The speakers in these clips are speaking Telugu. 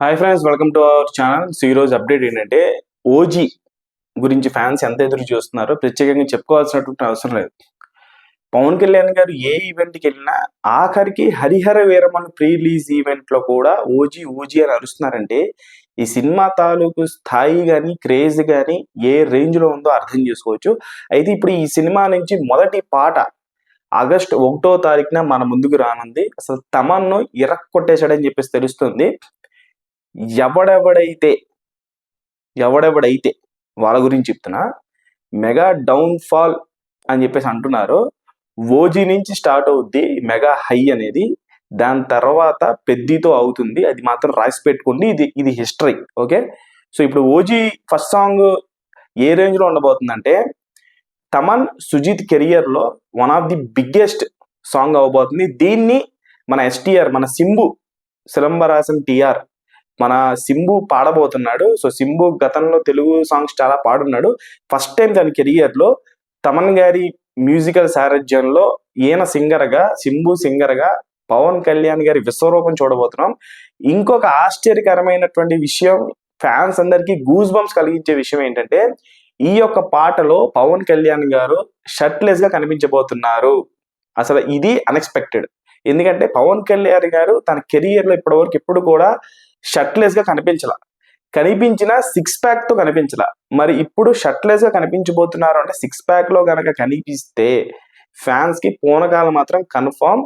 Hi friends welcome to our channel so ఈరోజు అప్డేట్ ఏంటంటే ఓజీ గురించి ఫ్యాన్స్ ఎంత ఎదురు చూస్తున్నారో ప్రత్యేకంగా చెప్పుకోవాల్సినటువంటి అవసరం లేదు. పవన్ కళ్యాణ్ గారు ఏ ఈవెంట్కి వెళ్ళినా ఆఖరికి హరిహర వీరమన్ ప్రీ రిలీజ్ ఈవెంట్లో కూడా ఓజీ ఓజీ అని అరుస్తున్నారంటే ఈ సినిమా తాలూకు స్థాయి కానీ క్రేజ్ కానీ ఏ రేంజ్లో ఉందో అర్థం చేసుకోవచ్చు. అయితే ఇప్పుడు ఈ సినిమా నుంచి మొదటి పాట ఆగస్ట్ ఒకటో తారీఖున మన ముందుకు రానుంది. అసలు తమన్ను ఇరక్కొట్టేశాడని చెప్పేసి తెలుస్తుంది. ఎవడెవడైతే ఎవడెవడైతే వాళ్ళ గురించి చెప్తున్నా మెగా డౌన్ ఫాల్ అని చెప్పేసి అంటున్నారు. ఓజీ నుంచి స్టార్ట్ అవుద్ది మెగా హై అనేది. దాని తర్వాత పెద్దితో అవుతుంది. అది మాత్రం రాసి పెట్టుకోండి. ఇది ఇది హిస్టరీ. ఓకే? సో ఇప్పుడు ఓజీ ఫస్ట్ సాంగ్ ఏ రేంజ్లో ఉండబోతుందంటే తమన్ సుజిత్ కెరియర్లో one of the biggest song అవ్వబోతుంది దీన్ని మన ఎస్టీఆర్ మన సింబు సిలంబరాసన్ టిఆర్ మన సింబు పాడబోతున్నాడు. సో సింబు గతంలో తెలుగు సాంగ్స్ చాలా పాడున్నాడు. ఫస్ట్ టైం తన కెరియర్లో తమన్ గారి మ్యూజికల్ సారథ్యంలో ఈయన సింగర్గా సింబు సింగర్గా పవన్ కళ్యాణ్ గారి విశ్వరూపం చూడబోతున్నాం. ఇంకొక ఆశ్చర్యకరమైనటువంటి విషయం ఫ్యాన్స్ అందరికీ గూస్ బంప్స్ కలిగించే విషయం ఏంటంటే ఈ యొక్క పాటలో పవన్ కళ్యాణ్ గారు షర్ట్లెస్గా కనిపించబోతున్నారు. అసలు ఇది అన్ఎక్స్పెక్టెడ్. ఎందుకంటే పవన్ కళ్యాణ్ గారు తన కెరియర్లో ఇప్పటివరకు ఎప్పుడు కూడా షర్ట్లెస్గా కనిపించలా. కనిపించిన సిక్స్ ప్యాక్తో కనిపించలా. మరి ఇప్పుడు షర్ట్లెస్గా కనిపించబోతున్నారు అంటే సిక్స్ ప్యాక్లో గనక కనిపిస్తే ఫ్యాన్స్కి పూనకాలు మాత్రం కన్ఫర్మ్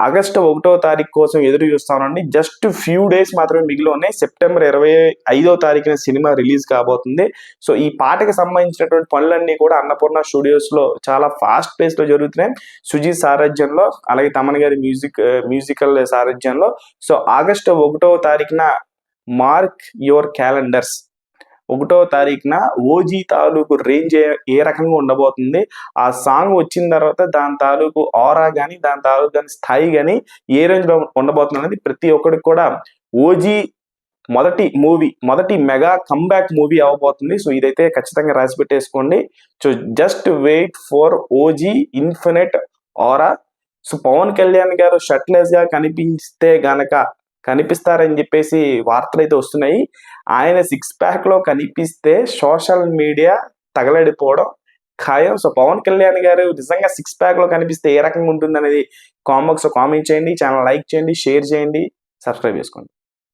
ఆగస్టు ఒకటో తారీఖు కోసం ఎదురు చూస్తానండి. జస్ట్ ఫ్యూ డేస్ మాత్రమే మిగిలి ఉన్నాయి సెప్టెంబర్ ఇరవై ఐదో తారీఖున సినిమా రిలీజ్ కాబోతుంది. సో ఈ పాటకి సంబంధించినటువంటి పనులన్నీ కూడా అన్నపూర్ణ స్టూడియోస్లో చాలా ఫాస్ట్ పేస్లో జరుగుతున్నాయి. సుజీత్ సారథ్యంలో అలాగే తమన్ గారి మ్యూజిక్ మ్యూజికల్ సారథ్యంలో. సో ఆగస్టు ఒకటో తారీఖున మార్క్ యువర్ క్యాలెండర్స్. ఒకటో తారీఖున ఓజీ తాలూకు రేంజ్ ఏ- రకంగా ఉండబోతుంది? ఆ సాంగ్ వచ్చిన తర్వాత దాని తాలూకు ఆరా కానీ దాని తాలూకు దాని స్థాయి కానీ ఏ రేంజ్లో ఉండబోతుంది అనేది ప్రతి ఒక్కరికి కూడా ఓజీ మొదటి మూవీ మొదటి మెగా కంబ్యాక్ మూవీ అవ్వబోతుంది సో ఇదైతే ఖచ్చితంగా రాసి పెట్టేసుకోండి. So just wait for OG infinite aura. So Pawan Kalyan గారు షర్ట్లెస్గా కనిపిస్తే గనక కనిపిస్తారని చెప్పేసి వార్తలు అయితే వస్తున్నాయి. ఆయన సిక్స్ ప్యాక్లో కనిపిస్తే సోషల్ మీడియా తగలడిపోవడం ఖాయం. సో పవన్ కళ్యాణ్ గారు నిజంగా సిక్స్ ప్యాక్లో కనిపిస్తే ఏ రకంగా ఉంటుంది అనేది కామెంట్స్ కామెంట్ చేయండి ఛానల్ లైక్ చేయండి షేర్ చేయండి సబ్స్క్రైబ్ చేసుకోండి.